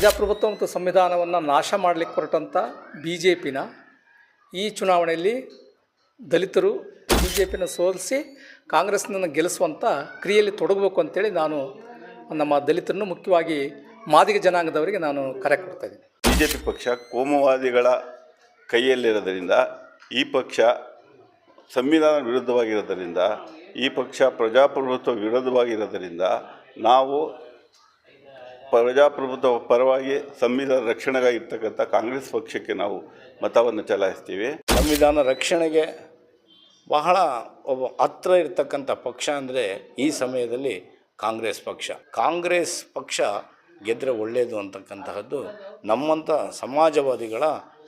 ಪ್ರಜಾಪ್ರಭುತ್ವ ಮತ್ತು ಸಂವಿಧಾನವನ್ನು ನಾಶ ಮಾಡಲಿಕ್ಕೆ ಹೊರಟಂಥ ಬಿ ಜೆ ಪಿನ ಈ ಚುನಾವಣೆಯಲ್ಲಿ ದಲಿತರು ಬಿ ಜೆ ಪಿನ ಸೋಲಿಸಿ ಕಾಂಗ್ರೆಸ್ನನ್ನು ಗೆಲ್ಲಿಸುವಂಥ ಕ್ರಿಯೆಯಲ್ಲಿ ತೊಡಗಬೇಕು ಅಂತೇಳಿ ನಾನು ನಮ್ಮ ದಲಿತರನ್ನು ಮುಖ್ಯವಾಗಿ ಮಾದಿಗ ಜನಾಂಗದವರಿಗೆ ನಾನು ಕರೆ ಕೊಡ್ತಾ ಇದ್ದೀನಿ. ಬಿ ಜೆ ಪಿ ಪಕ್ಷ ಕೋಮುವಾದಿಗಳ ಕೈಯಲ್ಲಿರೋದರಿಂದ, ಈ ಪಕ್ಷ ಸಂವಿಧಾನ ವಿರುದ್ಧವಾಗಿರೋದರಿಂದ, ಈ ಪಕ್ಷ ಪ್ರಜಾಪ್ರಭುತ್ವ ವಿರೋಧವಾಗಿರೋದರಿಂದ ನಾವು ಪ್ರಜಾಪ್ರಭುತ್ವ ಪರವಾಗಿ ಸಂವಿಧಾನ ರಕ್ಷಣೆಗಾಗಿರ್ತಕ್ಕಂಥ ಕಾಂಗ್ರೆಸ್ ಪಕ್ಷಕ್ಕೆ ನಾವು ಮತವನ್ನು ಚಲಾಯಿಸ್ತೀವಿ. ಸಂವಿಧಾನ ರಕ್ಷಣೆಗೆ ಬಹಳ ಒಬ್ಬ ಹತ್ರ ಇರತಕ್ಕಂಥ ಪಕ್ಷ ಅಂದರೆ ಈ ಸಮಯದಲ್ಲಿ ಕಾಂಗ್ರೆಸ್ ಪಕ್ಷ. ಕಾಂಗ್ರೆಸ್ ಪಕ್ಷ ಗೆದ್ದರೆ ಒಳ್ಳೆಯದು ಅಂತಕ್ಕಂತಹದ್ದು ನಮ್ಮಂಥ ಸಮಾಜವಾದಿಗಳ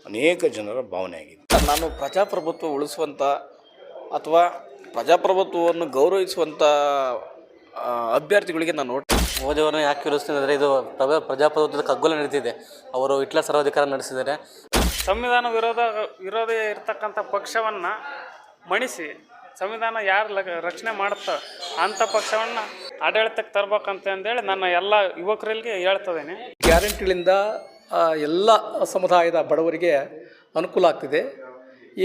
ಅನೇಕ ಜನರ ಭಾವನೆ ಆಗಿದೆ. ನಾನು ಪ್ರಜಾಪ್ರಭುತ್ವ ಉಳಿಸುವಂಥ ಅಥವಾ ಪ್ರಜಾಪ್ರಭುತ್ವವನ್ನು ಗೌರವಿಸುವಂಥ ಅಭ್ಯರ್ಥಿಗಳಿಗೆ ನಾನು ಓಟ್ ಮೋದಿಯವರನ್ನು ಯಾಕೆ ವಿರೋಧಿಸ್ತೀನಿ ಅಂದರೆ ಇದು ಪ್ರಜಾ ಪ್ರಜಾಪ್ರಭುತ್ವದ ಕಗ್ಗೊಲೆ ನಡೀತಿದೆ. ಅವರು ಹಿಟ್ಲರ್ ಸರ್ವಾಧಿಕಾರ ನಡೆಸಿದ್ದಾರೆ. ಸಂವಿಧಾನ ವಿರೋಧ ವಿರೋಧಿ ಇರತಕ್ಕಂಥ ಪಕ್ಷವನ್ನು ಮಣಿಸಿ ಸಂವಿಧಾನ ಯಾರು ಲ ರಕ್ಷಣೆ ಮಾಡುತ್ತೋ ಅಂಥ ಪಕ್ಷವನ್ನು ಆಡಳಿತಕ್ಕೆ ತರ್ಬೇಕಂತ ಅಂದೇಳಿ ನನ್ನ ಎಲ್ಲ ಯುವಕರಿಗೆ ಹೇಳ್ತದೇನೆ. ಗ್ಯಾರಂಟಿಗಳಿಂದ ಎಲ್ಲ ಸಮುದಾಯದ ಬಡವರಿಗೆ ಅನುಕೂಲ ಆಗ್ತಿದೆ.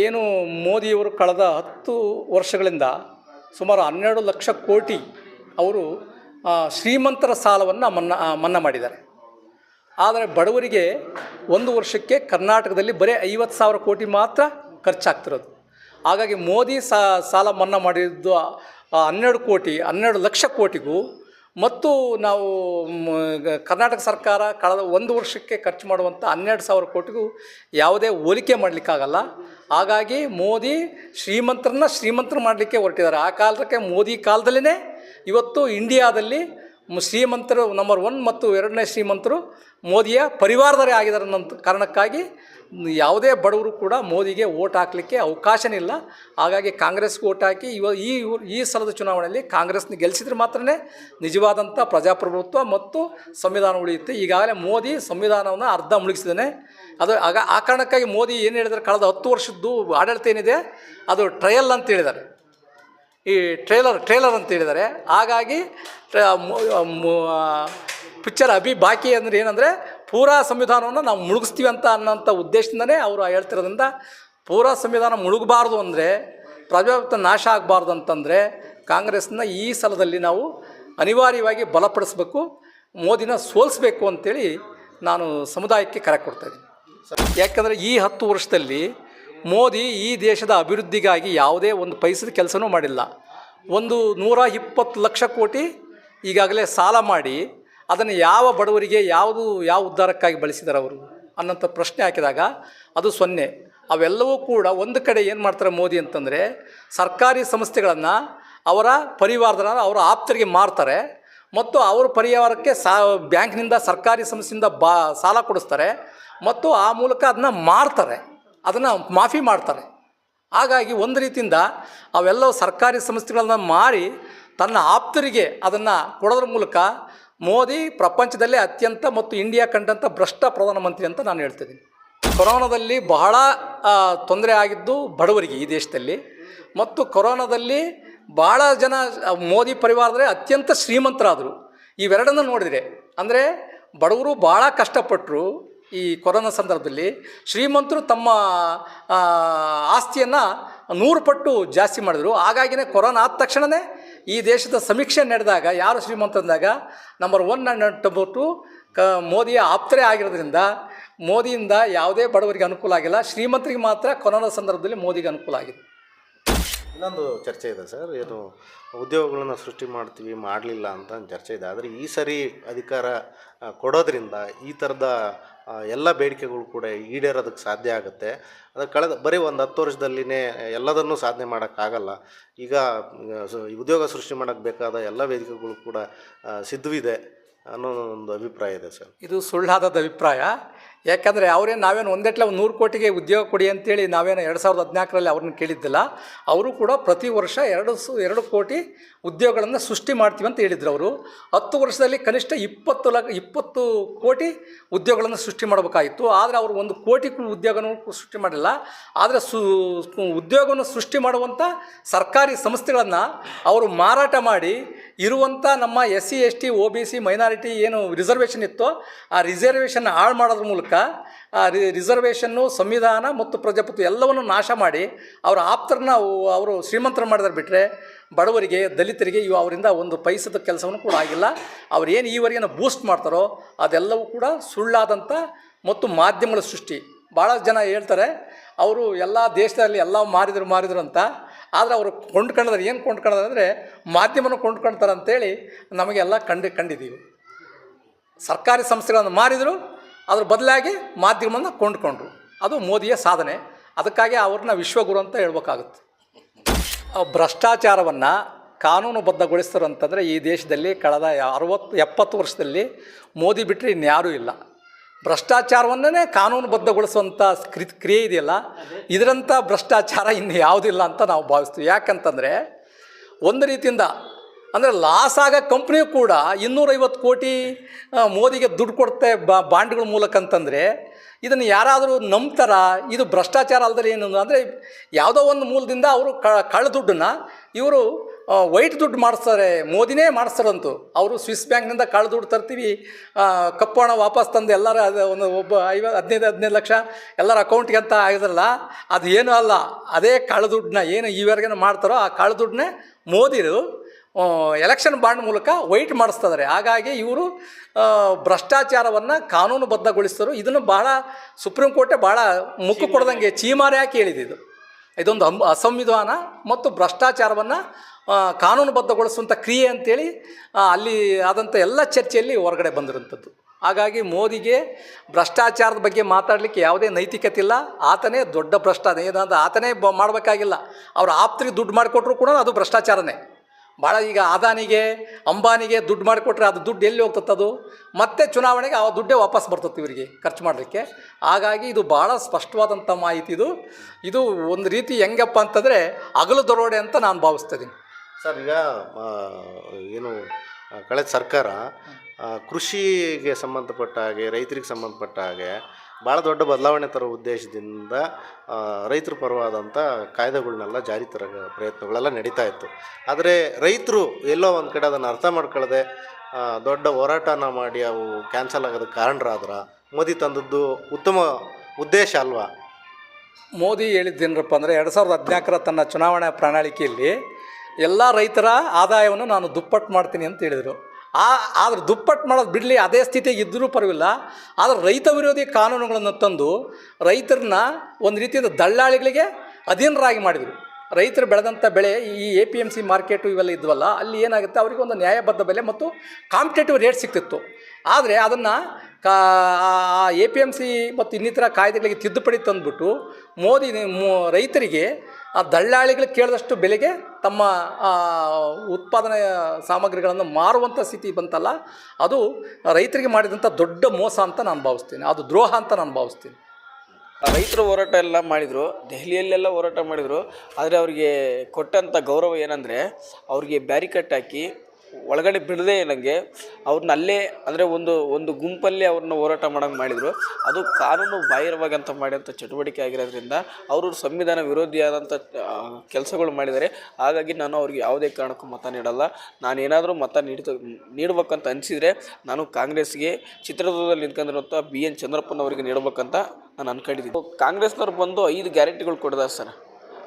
ಏನು ಮೋದಿಯವರು ಕಳೆದ ಹತ್ತು ವರ್ಷಗಳಿಂದ ಸುಮಾರು ಹನ್ನೆರಡು ಲಕ್ಷ ಕೋಟಿ ಅವರು ಶ್ರೀಮಂತರ ಸಾಲವನ್ನು ಮನ್ನಾ ಮನ್ನಾ ಮಾಡಿದ್ದಾರೆ. ಆದರೆ ಬಡವರಿಗೆ ಒಂದು ವರ್ಷಕ್ಕೆ ಕರ್ನಾಟಕದಲ್ಲಿ ಬರೀ ಐವತ್ತು ಸಾವಿರ ಕೋಟಿ ಮಾತ್ರ ಖರ್ಚಾಗ್ತಿರೋದು. ಹಾಗಾಗಿ ಮೋದಿ ಸಾಲ ಮನ್ನಾ ಮಾಡಿದ್ದು ಹನ್ನೆರಡು ಕೋಟಿ, ಹನ್ನೆರಡು ಲಕ್ಷ ಕೋಟಿಗೂ ಮತ್ತು ನಾವು ಕರ್ನಾಟಕ ಸರ್ಕಾರ ಕಳೆದ ಒಂದು ವರ್ಷಕ್ಕೆ ಖರ್ಚು ಮಾಡುವಂಥ ಹನ್ನೆರಡು ಸಾವಿರ ಕೋಟಿಗೂ ಯಾವುದೇ ಹೋಲಿಕೆ ಮಾಡಲಿಕ್ಕಾಗಲ್ಲ. ಹಾಗಾಗಿ ಮೋದಿ ಶ್ರೀಮಂತರನ್ನ ಶ್ರೀಮಂತರು ಮಾಡಲಿಕ್ಕೆ ಹೊರಟಿದ್ದಾರೆ. ಆ ಕಾಲಕ್ಕೆ ಮೋದಿ ಕಾಲದಲ್ಲೇ ಇವತ್ತು ಇಂಡಿಯಾದಲ್ಲಿ ಶ್ರೀಮಂತರು ನಂಬರ್ ಒನ್ ಮತ್ತು ಎರಡನೇ ಶ್ರೀಮಂತರು ಮೋದಿಯ ಪರಿವಾರದವರೇ ಆಗಿದ್ದಾರೆ ಅನ್ನೋ ಕಾರಣಕ್ಕಾಗಿ ಯಾವುದೇ ಬಡವರು ಕೂಡ ಮೋದಿಗೆ ಓಟ್ ಹಾಕಲಿಕ್ಕೆ ಅವಕಾಶನೇ ಇಲ್ಲ ಹಾಗಾಗಿ ಕಾಂಗ್ರೆಸ್ಗೆ ಓಟ್ ಹಾಕಿ ಇವ ಈ ಈ ಸಲದ ಚುನಾವಣೆಯಲ್ಲಿ ಕಾಂಗ್ರೆಸ್ನ ಗೆಲ್ಲಿಸಿದ್ರೆ ಮಾತ್ರನೇ ನಿಜವಾದಂಥ ಪ್ರಜಾಪ್ರಭುತ್ವ ಮತ್ತು ಸಂವಿಧಾನ ಉಳಿಯುತ್ತೆ. ಈಗಾಗಲೇ ಮೋದಿ ಸಂವಿಧಾನವನ್ನು ಅರ್ಧ ಮುಳುಗಿಸಿದ್ದಾನೆ. ಅದು ಆಗ ಆ ಕಾರಣಕ್ಕಾಗಿ ಮೋದಿ ಏನು ಹೇಳಿದ್ದಾರೆ, ಕಳೆದ ಹತ್ತು ವರ್ಷದ್ದು ಆಡಳಿತ ಏನಿದೆ, ಅದು ಟ್ರಯಲ್ ಅಂತ ಹೇಳಿದ್ದಾರೆ. ಈ ಟ್ರೇಲರ್ ಟ್ರೇಲರ್ ಅಂತ ಹೇಳಿದ್ದಾರೆ. ಹಾಗಾಗಿ ಪಿಕ್ಚರ್ ಅಭಿ ಬಾಕಿ ಅಂದರೆ ಏನಂದರೆ ಪೂರಾ ಸಂವಿಧಾನವನ್ನು ನಾವು ಮುಳುಗಿಸ್ತೀವಿ ಅಂತ ಅನ್ನೋಂಥ ಉದ್ದೇಶದಿಂದನೇ ಅವರು ಹೇಳ್ತಿರೋದ್ರಿಂದ ಪೂರಾ ಸಂವಿಧಾನ ಮುಳುಗಬಾರ್ದು ಅಂದರೆ ಪ್ರಜಾಪ್ರಭುತ್ವ ನಾಶ ಆಗಬಾರ್ದು ಅಂತಂದರೆ ಕಾಂಗ್ರೆಸ್ನ ಈ ಸಲದಲ್ಲಿ ನಾವು ಅನಿವಾರ್ಯವಾಗಿ ಬಲಪಡಿಸ್ಬೇಕು, ಮೋದಿನ ಸೋಲಿಸ್ಬೇಕು ಅಂತೇಳಿ ನಾನು ಸಮುದಾಯಕ್ಕೆ ಕರೆ ಕೊಡ್ತಾಯಿದ್ದೀನಿ ಯಾಕಂದರೆ ಈ ಹತ್ತು ವರ್ಷದಲ್ಲಿ ಮೋದಿ ಈ ದೇಶದ ಅಭಿವೃದ್ಧಿಗಾಗಿ ಯಾವುದೇ ಒಂದು ಪೈಸದ ಕೆಲಸನೂ ಮಾಡಿಲ್ಲ. ಒಂದು ನೂರ ಇಪ್ಪತ್ತು ಲಕ್ಷ ಕೋಟಿ ಈಗಾಗಲೇ ಸಾಲ ಮಾಡಿ ಅದನ್ನು ಯಾವ ಬಡವರಿಗೆ ಯಾವುದು, ಯಾವ ಉದ್ಧಾರಕ್ಕಾಗಿ ಬಳಸಿದ್ದಾರೆ ಅವರು ಅನ್ನೋಂಥ ಪ್ರಶ್ನೆ ಹಾಕಿದಾಗ ಅದು ಸೊನ್ನೆ. ಅವೆಲ್ಲವೂ ಕೂಡ ಒಂದು ಕಡೆ ಏನು ಮಾಡ್ತಾರೆ ಮೋದಿ ಅಂತಂದರೆ ಸರ್ಕಾರಿ ಸಂಸ್ಥೆಗಳನ್ನು ಅವರ ಪರಿವಾರದ ಅವರ ಆಪ್ತರಿಗೆ ಮಾರ್ತಾರೆ ಮತ್ತು ಅವ್ರ ಪರಿವಾರಕ್ಕೆ ಸಾ, ಬ್ಯಾಂಕ್ನಿಂದ ಸರ್ಕಾರಿ ಸಂಸ್ಥೆಯಿಂದ ಬಾ, ಸಾಲ ಕೊಡಿಸ್ತಾರೆ ಮತ್ತು ಆ ಮೂಲಕ ಅದನ್ನ ಮಾರ್ತಾರೆ. ಅದನ್ನು ಮಾಫಿ ಮಾಡ್ತಾರೆ. ಹಾಗಾಗಿ ಒಂದು ರೀತಿಯಿಂದ ಅವೆಲ್ಲವೂ ಸರ್ಕಾರಿ ಸಂಸ್ಥೆಗಳನ್ನು ಮಾರಿ ತನ್ನ ಆಪ್ತರಿಗೆ ಅದನ್ನು ಕೊಡೋದ್ರ ಮೂಲಕ ಮೋದಿ ಪ್ರಪಂಚದಲ್ಲೇ ಅತ್ಯಂತ ಮತ್ತು ಇಂಡಿಯಾ ಕಂಡಂಥ ಭ್ರಷ್ಟ ಪ್ರಧಾನಮಂತ್ರಿ ಅಂತ ನಾನು ಹೇಳ್ತಿದ್ದೀನಿ. ಕೊರೋನಾದಲ್ಲಿ ಬಹಳ ತೊಂದರೆ ಆಗಿದ್ದು ಬಡವರಿಗೆ ಈ ದೇಶದಲ್ಲಿ. ಮತ್ತು ಕೊರೋನಾದಲ್ಲಿ ಭಾಳ ಜನ ಮೋದಿ ಪರಿವಾರದಲ್ಲಿ ಅತ್ಯಂತ ಶ್ರೀಮಂತರಾದರು. ಇವೆರಡನ್ನು ನೋಡಿದರೆ ಅಂದರೆ ಬಡವರು ಭಾಳ ಕಷ್ಟಪಟ್ಟರು ಈ ಕೊರೋನಾ ಸಂದರ್ಭದಲ್ಲಿ ಶ್ರೀಮಂತರು ತಮ್ಮ ಆಸ್ತಿಯನ್ನು ನೂರು ಪಟ್ಟು ಜಾಸ್ತಿ ಮಾಡಿದರು. ಹಾಗಾಗಿನೇ ಕೊರೋನಾ ಆದ ತಕ್ಷಣವೇ ಈ ದೇಶದ ಸಮೀಕ್ಷೆ ನಡೆದಾಗ, ಯಾರು ಶ್ರೀಮಂತಂದಾಗ ನಂಬರ್ ಒನ್ ಟು ಕ, ಮೋದಿಯ ಆಪ್ತರೇ ಆಗಿರೋದ್ರಿಂದ, ಮೋದಿಯಿಂದ ಯಾವುದೇ ಬಡವರಿಗೆ ಅನುಕೂಲ ಆಗಿಲ್ಲ. ಶ್ರೀಮಂತರಿಗೆ ಮಾತ್ರ ಕೊರೋನಾ ಸಂದರ್ಭದಲ್ಲಿ ಮೋದಿಗೆ ಅನುಕೂಲ ಆಗಿದೆ. ಇನ್ನೊಂದು ಚರ್ಚೆ ಇದೆ ಸರ್. ಏನು ಉದ್ಯೋಗಗಳನ್ನು ಸೃಷ್ಟಿ ಮಾಡ್ತೀವಿ, ಮಾಡಲಿಲ್ಲ ಅಂತ ಚರ್ಚೆ ಇದೆ. ಆದರೆ ಈ ಸರಿ ಅಧಿಕಾರ ಕೊಡೋದ್ರಿಂದ ಈ ಥರದ ಎಲ್ಲ ಬೇಡಿಕೆಗಳು ಕೂಡ ಈಡೇರೋದಕ್ಕೆ ಸಾಧ್ಯ ಆಗುತ್ತೆ. ಅದು ಕಳೆದ ಬರೀ ಒಂದು ಹತ್ತು ವರ್ಷದಲ್ಲಿನೇ ಎಲ್ಲದನ್ನೂ ಸಾಧನೆ ಮಾಡೋಕ್ಕಾಗಲ್ಲ. ಈಗ ಉದ್ಯೋಗ ಸೃಷ್ಟಿ ಮಾಡೋಕ್ಕೆ ಬೇಕಾದ ಎಲ್ಲ ವೇದಿಕೆಗಳು ಕೂಡ ಸಿದ್ಧವಿದೆ ಅನ್ನೋ ಒಂದು ಅಭಿಪ್ರಾಯ ಇದೆ ಸರ್. ಇದು ಸುಳ್ಳಾದದ ಅಭಿಪ್ರಾಯ. ಯಾಕಂದರೆ ಅವರೇನು ನಾವೇನು ಒಂದೆಟ್ಲೆ ಒಂದು ನೂರು ಕೋಟಿಗೆ ಉದ್ಯೋಗ ಕೊಡಿ ಅಂತೇಳಿ ನಾವೇನು ಎರಡು ಸಾವಿರದ ಹದಿನಾಲ್ಕರಲ್ಲಿ ಅವ್ರನ್ನ ಕೇಳಿದ್ದಿಲ್ಲ, ಅವರು ಕೂಡ ಪ್ರತಿ ವರ್ಷ ಎರಡು ಸು, ಎರಡು ಕೋಟಿ ಉದ್ಯೋಗಗಳನ್ನು ಸೃಷ್ಟಿ ಮಾಡ್ತೀವಿ ಅಂತ ಹೇಳಿದ್ರು ಅವರು. ಹತ್ತು ವರ್ಷದಲ್ಲಿ ಕನಿಷ್ಠ ಇಪ್ಪತ್ತು ಲಕ್ಷ, ಇಪ್ಪತ್ತು ಕೋಟಿ ಉದ್ಯೋಗಗಳನ್ನು ಸೃಷ್ಟಿ ಮಾಡಬೇಕಾಗಿತ್ತು. ಆದರೆ ಅವರು ಒಂದು ಕೋಟಿ ಉದ್ಯೋಗನೂ ಸೃಷ್ಟಿ ಮಾಡಿಲ್ಲ. ಆದರೆ ಸು ಉದ್ಯೋಗವನ್ನು ಸೃಷ್ಟಿ ಮಾಡುವಂಥ ಸರ್ಕಾರಿ ಸಂಸ್ಥೆಗಳನ್ನು ಅವರು ಮಾರಾಟ ಮಾಡಿ ಇರುವಂಥ ನಮ್ಮ S C S T O B C, minority ಏನು ರಿಸರ್ವೇಷನ್ ಇತ್ತೋ ಆ ರಿಸರ್ವೇಷನ್ ಹಾಳು ಮಾಡೋದ್ರ ಮೂಲಕ ಆ ರಿ ರಿಸರ್ವೇಷನ್ನು ಸಂವಿಧಾನ ಮತ್ತು ಪ್ರಜಾಪ್ರಭುತ್ವ ಎಲ್ಲವನ್ನು ನಾಶ ಮಾಡಿ ಅವರ ಆಪ್ತರನ್ನ ಅವರು ಶ್ರೀಮಂತರ ಮಾಡಿದ್ರೆ ಬಿಟ್ಟರೆ ಬಡವರಿಗೆ, ದಲಿತರಿಗೆ ಇವು ಅವರಿಂದ ಒಂದು ಪೈಸದ ಕೆಲಸವನ್ನು ಕೂಡ ಆಗಿಲ್ಲ. ಅವ್ರು ಏನು ಈವರೆಗೆ ಬೂಸ್ಟ್ ಮಾಡ್ತಾರೋ ಅದೆಲ್ಲವೂ ಕೂಡ ಸುಳ್ಳಾದಂಥ ಮತ್ತು ಮಾಧ್ಯಮಗಳ ಸೃಷ್ಟಿ. ಭಾಳ ಜನ ಹೇಳ್ತಾರೆ, ಅವರು ಎಲ್ಲ ದೇಶದಲ್ಲಿ ಎಲ್ಲ ಮಾರಿದ್ರು ಮಾರಿದ್ರು ಅಂತ. ಆದರೆ ಅವರು ಕೊಂಡ್ಕೊಂಡ್ರೆ ಏನು ಕೊಂಡ್ಕೊಂಡ್ರೆ ಅಂದರೆ ಮಾಧ್ಯಮನ ಕೊಂಡ್ಕೊಳ್ತಾರೆ ಅಂತೇಳಿ ನಮಗೆಲ್ಲ ಕಂಡು ಕಂಡಿದ್ದೀವಿ ಸರ್ಕಾರಿ ಸಂಸ್ಥೆಗಳನ್ನು ಮಾರಿದರು ಅದ್ರ ಬದಲಾಗಿ ಮಾಧ್ಯಮವನ್ನು ಕೊಂಡ್ಕೊಂಡ್ರು. ಅದು ಮೋದಿಯ ಸಾಧನೆ. ಅದಕ್ಕಾಗಿ ಅವ್ರನ್ನ ವಿಶ್ವಗುರು ಅಂತ ಹೇಳ್ಬೇಕಾಗುತ್ತೆ. ಭ್ರಷ್ಟಾಚಾರವನ್ನು ಕಾನೂನುಬದ್ಧಗೊಳಿಸ್ತಾರೆ ಅಂತಂದರೆ ಈ ದೇಶದಲ್ಲಿ ಕಳೆದ ಅರವತ್ತು, ಎಪ್ಪತ್ತು ವರ್ಷದಲ್ಲಿ ಮೋದಿ ಬಿಟ್ಟರೆ ಇನ್ಯಾರೂ ಇಲ್ಲ. ಭ್ರಷ್ಟಾಚಾರವನ್ನೇ ಕಾನೂನುಬದ್ಧಗೊಳಿಸುವಂಥ ಕ್ರಿ, ಕ್ರಿಯೆ ಇದೆಯಲ್ಲ ಇದರಂಥ ಭ್ರಷ್ಟಾಚಾರ ಇನ್ನು ಯಾವುದಿಲ್ಲ ಅಂತ ನಾವು ಭಾವಿಸ್ತೀವಿ. ಯಾಕಂತಂದರೆ, ಒಂದು ರೀತಿಯಿಂದ ಅಂದರೆ ಲಾಸ್ ಆಗೋ ಕಂಪ್ನಿಯು ಕೂಡ ಇನ್ನೂರೈವತ್ತು ಕೋಟಿ ಮೋದಿಗೆ ದುಡ್ಡು ಕೊಡುತ್ತೆ ಬಾ, ಬಾಂಡ್ಗಳ ಮೂಲಕ ಅಂತಂದರೆ ಇದನ್ನು ಯಾರಾದರೂ ನಂಬ್ತಾರ? ಇದು ಭ್ರಷ್ಟಾಚಾರ ಅಲ್ಲದೆ ಏನು ಅಂದರೆ ಯಾವುದೋ ಒಂದು ಮೂಲದಿಂದ ಅವರು ಕಳ್ಳ ದುಡ್ಡನ್ನು ಇವರು ವೈಟ್ ದುಡ್ಡು ಮಾಡಿಸ್ತಾರೆ, ಮೋದಿನೇ ಮಾಡಿಸ್ತಾರಂತೂ. ಅವರು ಸ್ವಿಸ್ ಬ್ಯಾಂಕ್ನಿಂದ ಕಳ್ಳ ದುಡ್ಡು ತರ್ತೀವಿ ಕಪ್ಪು ಹಣ ವಾಪಸ್ ತಂದು ಎಲ್ಲರ ಒಂದು ಒಬ್ಬ ಐವತ್ತು ಹದಿನೈದು ಹದಿನೈದು ಲಕ್ಷ ಎಲ್ಲರ ಅಕೌಂಟ್ಗೆ ಅಂತ ಆಗಿದ್ರಲ್ಲ ಅದು ಏನೂ ಅಲ್ಲ. ಅದೇ ಕಳ್ಳ ದುಡ್ಡನ್ನ ಏನು ಈವರೆಗೇನು ಮಾಡ್ತಾರೋ ಆ ಕಳ್ಳ ದುಡ್ಡನ್ನೇ ಮೋದಿರು ಎಲೆಕ್ಷನ್ ಬಾಂಡ್ ಮೂಲಕ ವೈಟ್ ಮಾಡಿಸ್ತಿದ್ದಾರೆ ಹಾಗಾಗಿ ಇವರು ಭ್ರಷ್ಟಾಚಾರವನ್ನು ಕಾನೂನುಬದ್ಧಗೊಳಿಸಿದರು. ಇದನ್ನು ಬಹಳ, ಸುಪ್ರೀಂ ಕೋರ್ಟೇ ಭಾಳ ಮುಕ್ಕು ಕೊಡ್ದಂಗೆ ಚೀಮಾರೆ ಹಾಕಿ ಹೇಳಿದ್ದು ಇದೊಂದು ಅಂ, ಅಸಂವಿಧಾನ ಮತ್ತು ಭ್ರಷ್ಟಾಚಾರವನ್ನು ಕಾನೂನುಬದ್ಧಗೊಳಿಸುವಂಥ ಕ್ರಿಯೆ ಅಂತೇಳಿ ಅಲ್ಲಿ ಆದಂಥ ಎಲ್ಲ ಚರ್ಚೆಯಲ್ಲಿ ಹೊರಗಡೆ ಬಂದಿರುವಂಥದ್ದು ಹಾಗಾಗಿ ಮೋದಿಗೆ ಭ್ರಷ್ಟಾಚಾರದ ಬಗ್ಗೆ ಮಾತಾಡಲಿಕ್ಕೆ ಯಾವುದೇ ನೈತಿಕತೆ ಇಲ್ಲ. ಆತನೇ ದೊಡ್ಡ ಭ್ರಷ್ಟ, ಏನಾದ ಆತನೇ ಮಾಡಬೇಕಾಗಿಲ್ಲ. ಅವ್ರ ಆಪ್ತರಿಗೆ ದುಡ್ಡು ಮಾಡಿಕೊಟ್ರು ಕೂಡ ಅದು ಭ್ರಷ್ಟಾಚಾರನೇ. ಭಾಳ ಈಗ ಅದಾನಿಗೆ ಅಂಬಾನಿಗೆ ದುಡ್ಡು ಮಾಡಿಕೊಟ್ರೆ ಅದು ದುಡ್ಡು ಎಲ್ಲಿ ಹೋಗ್ತದೆ ಅದು? ಮತ್ತೆ ಚುನಾವಣೆಗೆ ಆ ದುಡ್ಡೇ ವಾಪಸ್ ಬರ್ತದೆ ಇವರಿಗೆ ಖರ್ಚು ಮಾಡಲಿಕ್ಕೆ. ಹಾಗಾಗಿ ಇದು ಭಾಳ ಸ್ಪಷ್ಟವಾದಂಥ ಮಾಹಿತಿ ಇದು. ಇದು ಒಂದು ರೀತಿ ಹೆಂಗಪ್ಪ ಅಂತಂದರೆ ಅಗಲು ದರೋಡೆ ಅಂತ ನಾನು ಭಾವಿಸ್ತಿದ್ದೀನಿ. ಸರ್, ಈಗ ಏನು ಕಳೆದ ಸರ್ಕಾರ ಕೃಷಿಗೆ ಸಂಬಂಧಪಟ್ಟ ಹಾಗೆ, ರೈತರಿಗೆ ಸಂಬಂಧಪಟ್ಟ ಹಾಗೆ ಭಾಳ ದೊಡ್ಡ ಬದಲಾವಣೆ ತರೋ ಉದ್ದೇಶದಿಂದ ರೈತರ ಪರವಾದಂಥ ಕಾಯ್ದೆಗಳನ್ನೆಲ್ಲ ಜಾರಿ ತರ ಪ್ರಯತ್ನಗಳೆಲ್ಲ ನಡೀತಾ ಇತ್ತು. ಆದರೆ ರೈತರು ಎಲ್ಲೋ ಒಂದು ಕಡೆ ಅದನ್ನು ಅರ್ಥ ಮಾಡ್ಕೊಳ್ಳದೆ ದೊಡ್ಡ ಹೋರಾಟನ ಮಾಡಿ ಅವು ಕ್ಯಾನ್ಸಲ್ ಆಗೋದಕ್ಕೆ ಕಾರಣರಾದ್ರೆ ಮೋದಿ ತಂದದ್ದು ಉತ್ತಮ ಉದ್ದೇಶ ಅಲ್ವಾ? ಮೋದಿ ಹೇಳಿದ್ದೇನಪ್ಪ ಅಂದರೆ ಎರಡು ಸಾವಿರದ ಹದಿನಾಲ್ಕರ ತನ್ನ ಚುನಾವಣಾ ಪ್ರಣಾಳಿಕೆಯಲ್ಲಿ ಎಲ್ಲ ರೈತರ ಆದಾಯವನ್ನು ನಾನು ದುಪ್ಪಟ್ಟು ಮಾಡ್ತೀನಿ ಅಂತ ಹೇಳಿದರು. ಆ, ಆದ್ರೆ ದುಪ್ಪಟ್ಟು ಮಾಡೋದು ಬಿಡಲಿ, ಅದೇ ಸ್ಥಿತಿ ಇದ್ದರೂ ಪರವಿಲ್ಲ ಆದರೆ ರೈತ ವಿರೋಧಿ ಕಾನೂನುಗಳನ್ನು ತಂದು ರೈತರನ್ನ ಒಂದು ರೀತಿಯಿಂದ ದಳ್ಳಾಳಿಗಳಿಗೆ ಅಧೀನರಾಗಿ ಮಾಡಿದರು. ರೈತರು ಬೆಳೆದಂಥ ಬೆಳೆ, ಈ A P M C market ಇವೆಲ್ಲ ಇದ್ವಲ್ಲ, ಅಲ್ಲಿ ಏನಾಗುತ್ತೆ? ಅವರಿಗೆ ಒಂದು ನ್ಯಾಯಬದ್ಧ ಬೆಲೆ ಮತ್ತು ಕಾಂಪಿಟೇಟಿವ್ ರೇಟ್ ಸಿಗ್ತಿತ್ತು ಆದರೆ ಅದನ್ನು ಕಾ ಎ ಪಿ ಎಂ ಸಿ ಮತ್ತು ಇನ್ನಿತರ ಕಾಯ್ದೆಗಳಿಗೆ ತಿದ್ದುಪಡಿ ತಂದುಬಿಟ್ಟು ಮೋದಿ ಮೋ, ರೈತರಿಗೆ ಆ ದಳ್ಳಾಳಿಗಳು ಕೇಳಿದಷ್ಟು ಬೆಲೆಗೆ ತಮ್ಮ ಉತ್ಪಾದನೆ ಸಾಮಗ್ರಿಗಳನ್ನು ಮಾರುವಂಥ ಸ್ಥಿತಿ ಬಂತಲ್ಲ, ಅದು ರೈತರಿಗೆ ಮಾಡಿದಂಥ ದೊಡ್ಡ ಮೋಸ ಅಂತ ನಾನು ಭಾವಿಸ್ತೀನಿ. ಅದು ದ್ರೋಹ ಅಂತ ನಾನು ಭಾವಿಸ್ತೀನಿ. ರೈತರು ಹೋರಾಟ ಎಲ್ಲ ಮಾಡಿದರು, ದೆಹಲಿಯಲ್ಲೆಲ್ಲ ಹೋರಾಟ ಮಾಡಿದರು, ಆದರೆ ಅವರಿಗೆ ಕೊಟ್ಟಂಥ ಗೌರವ ಏನಂದರೆ, ಅವ್ರಿಗೆ ಬ್ಯಾರಿಕಟ್ ಹಾಕಿ ಒಳಗಡೆ ಬಿಡದೆ ನನಗೆ ಅವ್ರನ್ನ ಅಲ್ಲೇ ಅಂದರೆ ಒಂದು ಒಂದು ಗುಂಪಲ್ಲಿ ಅವ್ರನ್ನ ಹೋರಾಟ ಮಾಡೋಂಗೆ ಮಾಡಿದರು. ಅದು ಕಾನೂನು ಬಾಹಿರವಾಗಂತ ಮಾಡಿದಂಥ ಚಟುವಟಿಕೆ ಆಗಿರೋದ್ರಿಂದ ಅವರು ಸಂವಿಧಾನ ವಿರೋಧಿಯಾದಂಥ ಕೆಲಸಗಳು ಮಾಡಿದ್ದಾರೆ ಹಾಗಾಗಿ ನಾನು ಅವ್ರಿಗೆ ಯಾವುದೇ ಕಾರಣಕ್ಕೂ ಮತ ನೀಡಲ್ಲ. ನಾನು ಏನಾದರೂ ಮತ ನೀಡ್ತ, ನೀಡಬೇಕಂತ ಅನಿಸಿದರೆ ನಾನು ಕಾಂಗ್ರೆಸ್ಗೆ ಚಿತ್ರದುರ್ಗದಲ್ಲಿ ನಿಂತ್ಕೊಂಡಿರುವಂಥ ಬಿ ಎನ್ ಚಂದ್ರಪ್ಪನವರಿಗೆ ನೀಡಬೇಕಂತ ನಾನು ಅನ್ಕೊಂಡಿದ್ದೀನಿ. ಕಾಂಗ್ರೆಸ್ನವ್ರು ಬಂದು ಐದು ಗ್ಯಾರಂಟಿಗಳು ಕೊಡ್ದಾರೆ ಸರ್.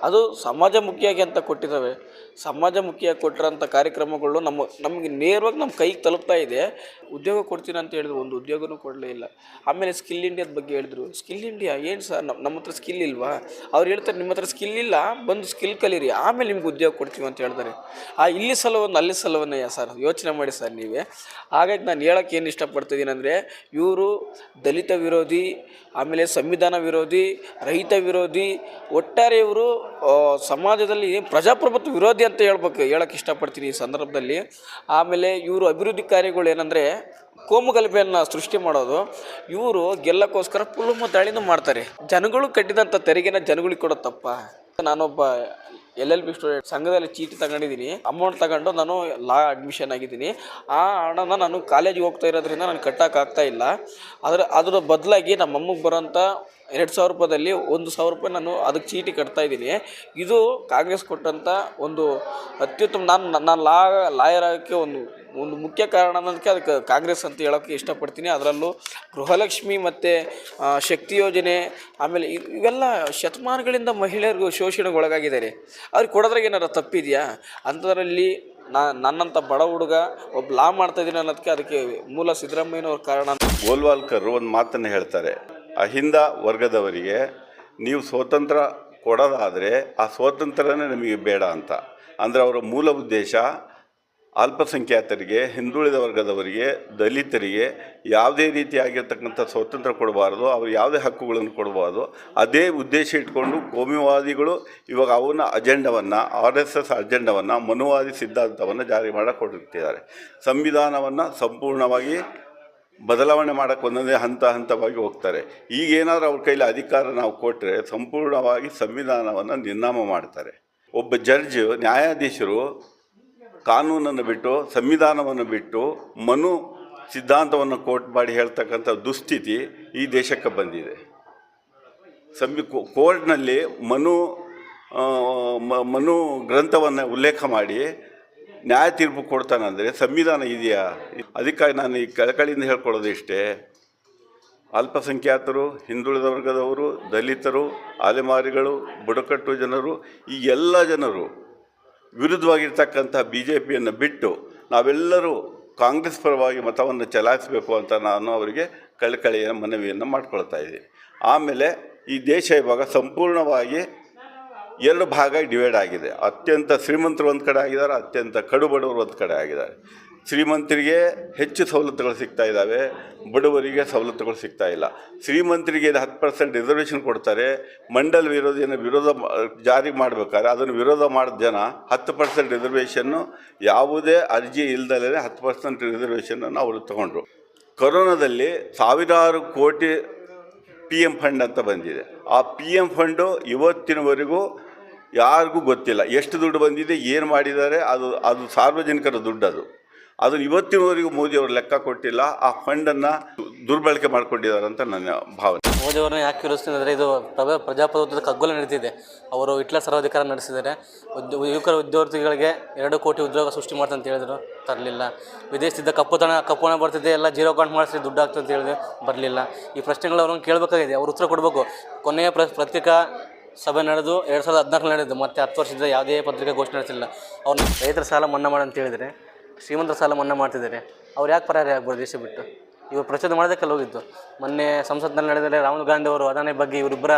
ಅದು ಸಮಾಜ ಸಮಾಜಮುಖಿಯಾಗಿ ಅಂತ ಕೊಟ್ಟಿದ್ದಾವೆ. ಸಮಾಜಮುಖಿಯಾಗಿ ಕೊಟ್ಟಿರೋಂಥ ಕಾರ್ಯಕ್ರಮಗಳು ನಮ್ಮ, ನಮಗೆ ನೇರವಾಗಿ ನಮ್ಮ ಕೈಗೆ ತಲುಪ್ತಾ ಇದೆ. ಉದ್ಯೋಗ ಕೊಡ್ತೀನಿ ಅಂತ ಹೇಳಿದ್ರು, ಒಂದು ಉದ್ಯೋಗನೂ ಕೊಡಲೇ ಇಲ್ಲ. ಆಮೇಲೆ ಸ್ಕಿಲ್ ಇಂಡಿಯಾದ ಬಗ್ಗೆ ಹೇಳಿದ್ರು. ಸ್ಕಿಲ್ ಇಂಡಿಯಾ, ಏನು ಸರ್ ನಮ್ಮ ನಮ್ಮ ಹತ್ರ ಸ್ಕಿಲ್ ಇಲ್ವಾ? ಅವ್ರು ಹೇಳ್ತಾರೆ, ನಿಮ್ಮ ಹತ್ರ ಸ್ಕಿಲ್ ಇಲ್ಲ, ಬಂದು ಸ್ಕಿಲ್ ಕಲೀರಿ, ಆಮೇಲೆ ನಿಮ್ಗೆ ಉದ್ಯೋಗ ಕೊಡ್ತೀವಿ ಅಂತ ಹೇಳ್ತಾರೆ. ಆ, ಇಲ್ಲಿ ಸಲವನ್ನು, ಅಲ್ಲಿ ಸಲವನ್ನೇ ಸರ್, ಯೋಚನೆ ಮಾಡಿ ಸರ್ ನೀವೇ. ಹಾಗಾಗಿ ನಾನು ಹೇಳೋಕ್ಕೆ ಏನು ಇಷ್ಟಪಡ್ತಿದ್ದೀನಿ ಅಂದರೆ, ಇವರು ದಲಿತ ವಿರೋಧಿ, ಆಮೇಲೆ ಸಂವಿಧಾನ ವಿರೋಧಿ, ರೈತ ವಿರೋಧಿ, ಒಟ್ಟಾರೆ ಇವರು ಸಮಾಜದಲ್ಲಿ ಪ್ರಜಾಪ್ರಭುತ್ವ ವಿರೋಧಿ ಅಂತ ಹೇಳ್ಬೇಕು ಹೇಳಕ್ಕೆ ಇಷ್ಟಪಡ್ತೀನಿ ಈ ಸಂದರ್ಭದಲ್ಲಿ. ಆಮೇಲೆ ಇವರು ಅಭಿವೃದ್ಧಿ ಕಾರ್ಯಗಳು ಏನಂದರೆ ಕೋಮುಗಲಭೆಯನ್ನು ಸೃಷ್ಟಿ ಮಾಡೋದು. ಇವರು ಗೆಲ್ಲಕ್ಕೋಸ್ಕರ ಪುಲುಮ ದಾಳಿನೂ ಮಾಡ್ತಾರೆ. ಜನಗಳು ಕಟ್ಟಿದಂಥ ತೆರಿಗೆನ ಜನಗಳಿಗೆ ಕೊಡೋ ತಪ್ಪ. ನಾನೊಬ್ಬ ಎಲ್ ಎಲ್ ಬಿ ಸ್ಟೂಡೆಂಟ್, ಸಂಘದಲ್ಲಿ ಚೀಟಿ ತಗೊಂಡಿದ್ದೀನಿ. ಅಮೌಂಟ್ ತಗೊಂಡು ನಾನು ಲಾ ಅಡ್ಮಿಷನ್ ಆಗಿದ್ದೀನಿ. ಆ ಹಣನ ನಾನು ಕಾಲೇಜಿಗೆ ಹೋಗ್ತಾ ಇರೋದ್ರಿಂದ ನಾನು ಕಟ್ಟೋಕ್ಕಾಗ್ತಾ ಇಲ್ಲ. ಅದರ ಅದರ ಬದಲಾಗಿ ನಮ್ಮ ಅಮ್ಮಗೆ ಬರೋಂಥ ಎರಡು ಸಾವಿರ ರೂಪಾಯಿದಲ್ಲಿ ಒಂದು ಸಾವಿರ ರೂಪಾಯಿ ನಾನು ಅದಕ್ಕೆ ಚೀಟಿ ಕಟ್ತಾ ಇದ್ದೀನಿ. ಇದು ಕಾಂಗ್ರೆಸ್ ಕೊಟ್ಟಂಥ ಒಂದು ಅತ್ಯುತ್ತಮ ನಾನು ನಾನು ಲಾ, ಲಾಯರ್ ಆಗೋಕ್ಕೆ ಒಂದು ಒಂದು ಮುಖ್ಯ ಕಾರಣ ಅನ್ನೋದಕ್ಕೆ ಅದಕ್ಕೆ ಕಾಂಗ್ರೆಸ್ ಅಂತ ಹೇಳೋಕ್ಕೆ ಇಷ್ಟಪಡ್ತೀನಿ. ಅದರಲ್ಲೂ ಗೃಹಲಕ್ಷ್ಮಿ ಮತ್ತು ಶಕ್ತಿ ಯೋಜನೆ, ಆಮೇಲೆ ಇವ್- ಇವೆಲ್ಲ ಶತಮಾನಗಳಿಂದ ಮಹಿಳೆಯರಿಗೂ ಶೋಷಣೆಗೆ ಒಳಗಾಗಿದ್ದಾರೆ ಅವ್ರಿಗೆ ಕೊಡೋದ್ರಾಗ ಏನಾರು ತಪ್ಪಿದೆಯಾ? ಅಂಥದ್ರಲ್ಲಿ ನಾ, ನನ್ನಂಥ ಬಡ ಹುಡುಗ ಒಬ್ಬ ಲಾ ಮಾಡ್ತಾ ಇದ್ದೀನಿ ಅನ್ನೋದಕ್ಕೆ ಅದಕ್ಕೆ ಮೂಲ ಸಿದ್ದರಾಮಯ್ಯನವ್ರ ಕಾರಣ. ಗೋಲ್ವಾಲ್ಕರ್ ಒಂದು ಮಾತನ್ನು ಹೇಳ್ತಾರೆ. ಅಹಿಂದ ವರ್ಗದವರಿಗೆ ನೀವು ಸ್ವಾತಂತ್ರ್ಯ ಕೊಡೋದಾದರೆ ಆ ಸ್ವಾತಂತ್ರ್ಯನೇ ನಮಗೆ ಬೇಡ ಅಂತ. ಅಂದರೆ ಅವರ ಮೂಲ ಉದ್ದೇಶ ಅಲ್ಪಸಂಖ್ಯಾತರಿಗೆ, ಹಿಂದುಳಿದ ವರ್ಗದವರಿಗೆ, ದಲಿತರಿಗೆ ಯಾವುದೇ ರೀತಿಯಾಗಿರ್ತಕ್ಕಂಥ ಸ್ವಾತಂತ್ರ್ಯ ಕೊಡಬಾರ್ದು, ಅವ್ರು ಯಾವುದೇ ಹಕ್ಕುಗಳನ್ನು ಕೊಡಬಾರ್ದು. ಅದೇ ಉದ್ದೇಶ ಇಟ್ಕೊಂಡು ಕೋಮಿವಾದಿಗಳು ಇವಾಗ ಅವನ ಅಜೆಂಡವನ್ನು, ಆರ್ ಎಸ್ ಎಸ್ ಅಜೆಂಡವನ್ನು ಮನುವಾದಿ ಸಿದ್ಧಾಂತವನ್ನು ಜಾರಿ ಮಾಡಕ್ಕೆ ಹೊರಟಿದ್ದಾರೆ. ಸಂವಿಧಾನವನ್ನು ಸಂಪೂರ್ಣವಾಗಿ ಬದಲಾವಣೆ ಮಾಡೋಕ್ಕೆ ಒಂದೊಂದೇ ಹಂತ ಹಂತವಾಗಿ ಹೋಗ್ತಾರೆ. ಈಗ ಏನಾದರೂ ಅವ್ರ ಕೈಲಿ ಅಧಿಕಾರ ನಾವು ಕೊಟ್ಟರೆ ಸಂಪೂರ್ಣವಾಗಿ ಸಂವಿಧಾನವನ್ನು ನಿರ್ನಾಮ ಮಾಡ್ತಾರೆ. ಒಬ್ಬ ಜಡ್ಜ್, ನ್ಯಾಯಾಧೀಶರು ಕಾನೂನನ್ನು ಬಿಟ್ಟು, ಸಂವಿಧಾನವನ್ನು ಬಿಟ್ಟು ಮನು ಸಿದ್ಧಾಂತವನ್ನು ಕೋಟ್ ಮಾಡಿ ಹೇಳ್ತಕ್ಕಂಥ ದುಸ್ಥಿತಿ ಈ ದೇಶಕ್ಕೆ ಬಂದಿದೆ. ಸಂವಿ ಕೋರ್ಟ್ನಲ್ಲಿ ಮನು ಮನು ಗ್ರಂಥವನ್ನು ಉಲ್ಲೇಖ ಮಾಡಿ ನ್ಯಾಯ ತೀರ್ಪು ಕೊಡ್ತಾನಂದರೆ ಸಂವಿಧಾನ ಇದೆಯಾ? ಅದಕ್ಕಾಗಿ ನಾನು ಈ ಕಳಕಳಿಯಿಂದ ಹೇಳ್ಕೊಳ್ಳೋದು ಇಷ್ಟೇ. ಅಲ್ಪಸಂಖ್ಯಾತರು, ಹಿಂದುಳಿದ ವರ್ಗದವರು, ದಲಿತರು, ಅಲೆಮಾರಿಗಳು, ಬುಡಕಟ್ಟು ಜನರು, ಈ ಎಲ್ಲ ಜನರು ವಿರುದ್ಧವಾಗಿರ್ತಕ್ಕಂಥ ಬಿ ಜೆ ಪಿಯನ್ನು ಬಿಟ್ಟು ನಾವೆಲ್ಲರೂ ಕಾಂಗ್ರೆಸ್ ಪರವಾಗಿ ಮತವನ್ನು ಚಲಾಯಿಸಬೇಕು ಅಂತ ನಾನು ಅವರಿಗೆ ಕಳಕಳಿಯ ಮನವಿಯನ್ನು ಮಾಡ್ಕೊಳ್ತಾ ಇದ್ದೀನಿ. ಆಮೇಲೆ ಈ ದೇಶ ಇವಾಗ ಸಂಪೂರ್ಣವಾಗಿ ಎರಡು ಭಾಗ ಡಿವೈಡ್ ಆಗಿದೆ. ಅತ್ಯಂತ ಶ್ರೀಮಂತರು ಒಂದು ಕಡೆ ಆಗಿದ್ದಾರೆ, ಅತ್ಯಂತ ಕಡು ಬಡವರು ಒಂದು ಕಡೆ ಆಗಿದ್ದಾರೆ. ಶ್ರೀಮಂತರಿಗೆ ಹೆಚ್ಚು ಸವಲತ್ತುಗಳು ಸಿಗ್ತಾ ಇದ್ದಾವೆ, ಬಡವರಿಗೆ ಸವಲತ್ತುಗಳು ಸಿಗ್ತಾ ಇಲ್ಲ. ಶ್ರೀಮಂತರಿಗೆ ಹತ್ತು ಪರ್ಸೆಂಟ್ ರಿಸರ್ವೇಷನ್ ಕೊಡ್ತಾರೆ, ಮಂಡಲ್ ವಿರೋಧಿಯನ್ನು ವಿರೋಧ ಜಾರಿ ಮಾಡಬೇಕಾದ್ರೆ ಅದನ್ನು ವಿರೋಧ ಮಾಡಿದ ಜನ ಹತ್ತು ಪರ್ಸೆಂಟ್ ರಿಸರ್ವೇಷನ್ನು ಯಾವುದೇ ಅರ್ಜಿ ಇಲ್ದಲೇ ಹತ್ತು ಪರ್ಸೆಂಟ್ ರಿಸರ್ವೇಷನನ್ನು ಅವರು ತಗೊಂಡ್ರು. ಕೊರೋನಾದಲ್ಲಿ ಸಾವಿರಾರು ಕೋಟಿ ಪಿ ಎಂ ಫಂಡ್ ಅಂತ ಬಂದಿದೆ. ಆ ಪಿ ಎಂ ಫಂಡು ಇವತ್ತಿನವರೆಗೂ ಯಾರಿಗೂ ಗೊತ್ತಿಲ್ಲ. ಎಷ್ಟು ದುಡ್ಡು ಬಂದಿದೆ, ಏನು ಮಾಡಿದ್ದಾರೆ, ಅದು ಅದು ಸಾರ್ವಜನಿಕರ ದುಡ್ಡು ಅದು. ಅದನ್ನು ಇವತ್ತಿನವರೆಗೂ ಮೋದಿಯವರು ಲೆಕ್ಕ ಕೊಟ್ಟಿಲ್ಲ. ಆ ಫಂಡನ್ನು ದುರ್ಬಳಕೆ ಮಾಡ್ಕೊಂಡಿದ್ದಾರೆ ಅಂತ ನನ್ನ ಭಾವನೆ. ಮೋದಿಯವ್ರನ್ನ ಯಾಕೆ ವಿರೋಧಿಸ್ತೀನಿ ಅಂದರೆ ಇದು ಪ್ರಜಾ ಪ್ರಜಾಪ್ರಭುತ್ವದ ಕಗ್ಗೊಲೆ ನಡೀತಿದೆ ಅವರು ಹಿಟ್ಲರ್ ಸರ್ವಾಧಿಕಾರ ನಡೆಸಿದ್ದಾರೆ. ಯುವಕರ ಉದ್ಯೋಗಿಗಳಿಗೆ ಎರಡು ಕೋಟಿ ಉದ್ಯೋಗ ಸೃಷ್ಟಿ ಮಾಡ್ತಂತ ಹೇಳಿದ್ರು, ತರಲಿಲ್ಲ. ವಿದೇಶದಿಂದ ಕಪ್ಪುತನ ಕಪ್ಪುಣ ಬರ್ತಿದೆ, ಎಲ್ಲ ಜೀರೋ ಅಕೌಂಟ್ ಮಾಡಿಸಿ ದುಡ್ಡು ಅಂತ ಹೇಳಿದ್ರೆ, ಬರಲಿಲ್ಲ. ಈ ಪ್ರಶ್ನೆಗಳು ಅವ್ರನ್ನ ಕೇಳಬೇಕಾಗಿದೆ. ಅವ್ರು ಉತ್ತರ ಕೊಡಬೇಕು. ಕೊನೆಯ ಪ್ರ, ಪತ್ರಿಕಾ ಸಭೆ ನಡೆದು ಎರಡು ಸಾವಿರದ ಹದಿನಾಲ್ಕು ನಡೆದು ಮತ್ತೆ ಹತ್ತು ವರ್ಷದಿಂದ ಯಾವುದೇ ಪತ್ರಿಕೆ ಘೋಷಣೆ ನಡೆಸಿಲ್ಲ. ಅವ್ರನ್ನ ರೈತರ ಸಾಲ ಮನ್ನಾ ಮಾಡಿ ಅಂತ ಹೇಳಿದರೆ, ಶ್ರೀಮಂತರ ಸಾಲ ಮನ್ನಾ ಮಾಡ್ತಿದ್ದಾರೆ. ಅವ್ರು ಯಾಕೆ ಪರಾರಿ ಆಗ್ಬೋದು ದೇಶ ಬಿಟ್ಟು? ಇವರು ಪ್ರಚೋದ ಮಾಡೋದಕ್ಕೆಲ್ಲ ಹೋಗಿದ್ದು. ಮೊನ್ನೆ ಸಂಸತ್ನಲ್ಲಿ ನಡೆದರೆ ರಾಹುಲ್ ಗಾಂಧಿ ಅವರು ಅದಾನಿ ಬಗ್ಗೆ ಇವರಿಬ್ಬರ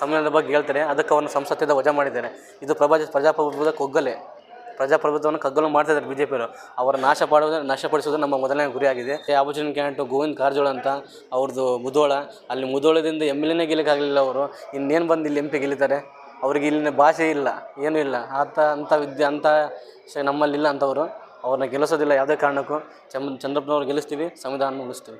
ಸಮ್ಮೇಳನದ ಬಗ್ಗೆ ಹೇಳ್ತಾರೆ, ಅದಕ್ಕೆ ಅವನು ಸಂಸತ್ತಿಂದ ವಜಾ ಮಾಡಿದ್ದಾರೆ. ಇದು ಪ್ರಭಾ ಪ್ರಜಾಪ್ರಭುತ್ವದ ಕೊಗ್ಗಲೆ. ಪ್ರಜಾಪ್ರಭುತ್ವವನ್ನು ಕಗ್ಗಲು ಮಾಡ್ತಿದ್ದಾರೆ ಬಿ ಜೆ ಪಿಯವರು ಅವರ ನಾಶ ಪಾಡುವುದು ನಾಶಪಡಿಸೋದು ನಮ್ಮ ಮೊದಲನೇ ಗುರಿಯಾಗಿದೆ ಆಪೋಸಿಷನ್ ಕ್ಯಾಂಟು ಗೋವಿಂದ್ ಕಾರಜೋಳ ಅಂತ ಅವ್ರದ್ದು ಮುದೋಳ ಅಲ್ಲಿ ಮುದೋಳದಿಂದ ಎಂ ಎಲ್ ಎನೇ ಗೆಲ್ಲಕ್ಕಾಗಲಿಲ್ಲ ಅವರು. ಇನ್ನೇನು ಬಂದು ಇಲ್ಲಿ ಎಂ ಪಿ ಗೆಲ್ಲುತ್ತಾರೆ ಅವ್ರಿಗೆ ಇಲ್ಲಿನ ಭಾಷೆ ಇಲ್ಲ, ಏನೂ ಇಲ್ಲ. ಆತ ಅಂಥ ವಿದ್ಯೆ ಅಂಥ ಶ ನಮ್ಮಲ್ಲಿಲ್ಲ ಅಂಥವರು ಅವ್ರನ್ನ ಗೆಲ್ಲಿಸೋದಿಲ್ಲ ಯಾವುದೇ ಕಾರಣಕ್ಕೂ. ಚಂದ್, ಚಂದ್ರಪ್ಪನವ್ರು ಗೆಲ್ಲಿಸ್ತೀವಿ ಸಂವಿಧಾನ ಉಳಿಸ್ತೀವಿ.